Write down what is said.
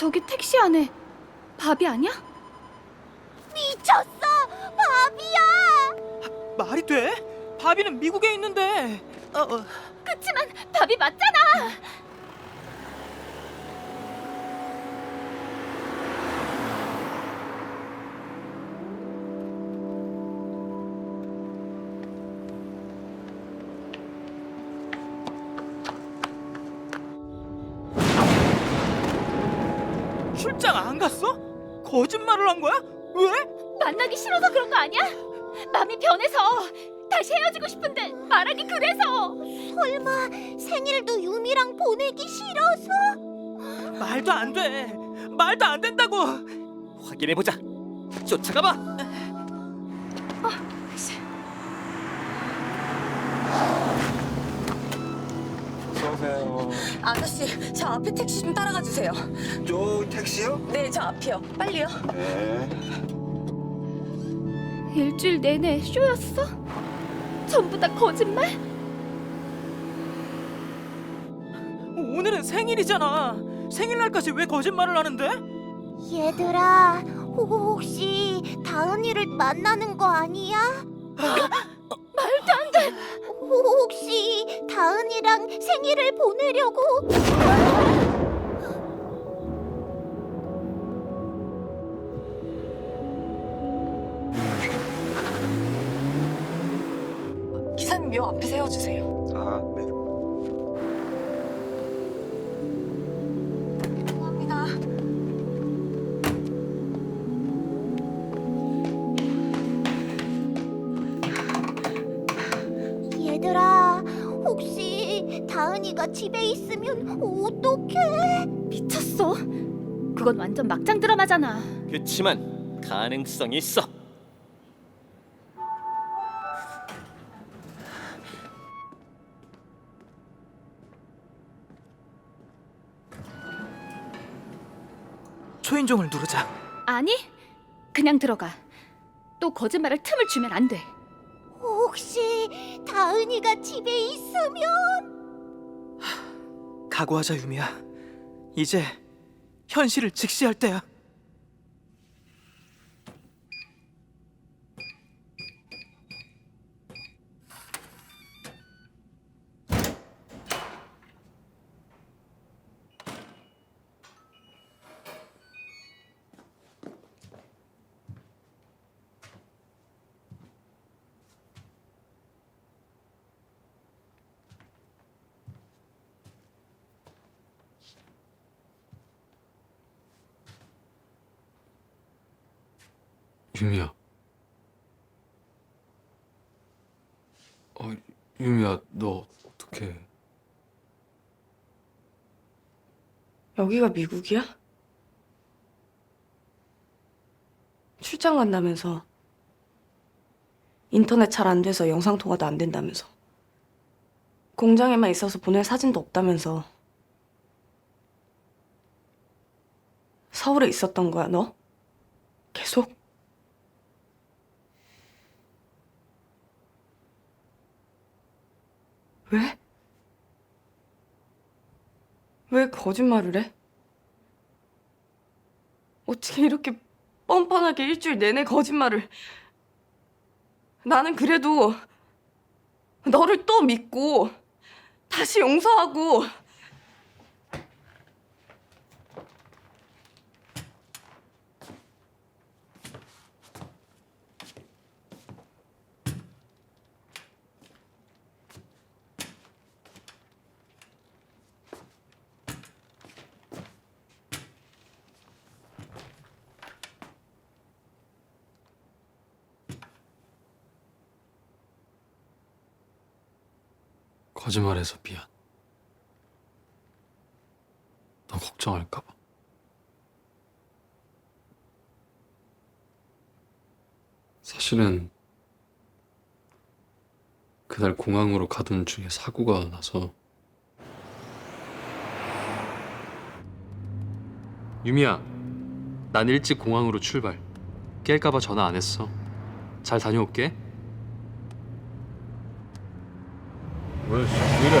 저기 택시 안에 밥이 아니야? 미쳤어! 밥이야! 말이 돼? 바비는 미국에 있는데. 어, 어. 그치만 밥이 맞잖아. 출장 안 갔어? 거짓말을 한 거야? 왜? 만나기 싫어서 그런 거 아니야? 마음이 변해서 다시 헤어지고 싶은데 말하기 그래서. 설마 생일도 유미랑 보내기 싫어서? 말도 안 돼. 말도 안 된다고. 확인해 보자. 쫓아가 봐. 어서오세요. 아저씨, 저 앞에 택시 좀 따라가 주세요. 저 택시요? 네, 저 앞이요. 빨리요. 네. 일주일 내내 쇼였어? 전부 다 거짓말? 오늘은 생일이잖아. 생일날까지 왜 거짓말을 하는데? 얘들아, 혹시 다은이를 만나는 거 아니야? 혹시 다은이랑 생일을 보내려고? 기사님 요 앞에 세워주세요. 아, 네. 다은이가 집에 있으면 어떡해? 미쳤어? 그건 완전 막장 드라마잖아. 그치만 가능성이 있어. 초인종을 누르자. 아니, 그냥 들어가. 또 거짓말을 틈을 주면 안 돼. 혹시 다은이가 집에 있으면? 각오하자 유미야. 이제 현실을 직시할 때야. 유미야. 어, 유미야, 너 어떻게? 여기가 미국이야? 출장 간다면서 인터넷 잘 안 돼서 영상 통화도 안 된다면서 공장에만 있어서 보낼 사진도 없다면서 서울에 있었던 거야 너? 계속? 왜? 왜 거짓말을 해? 어떻게 이렇게 뻔뻔하게 일주일 내내 거짓말을. 나는 그래도 너를 또 믿고 다시 용서하고 거짓말해서 미안. 너 걱정할까봐. 사실은 그날 공항으로 가던 중에 사고가 나서 유미야, 난 일찍 공항으로 출발. 깰까봐 전화 안 했어. 잘 다녀올게. Pois, mira.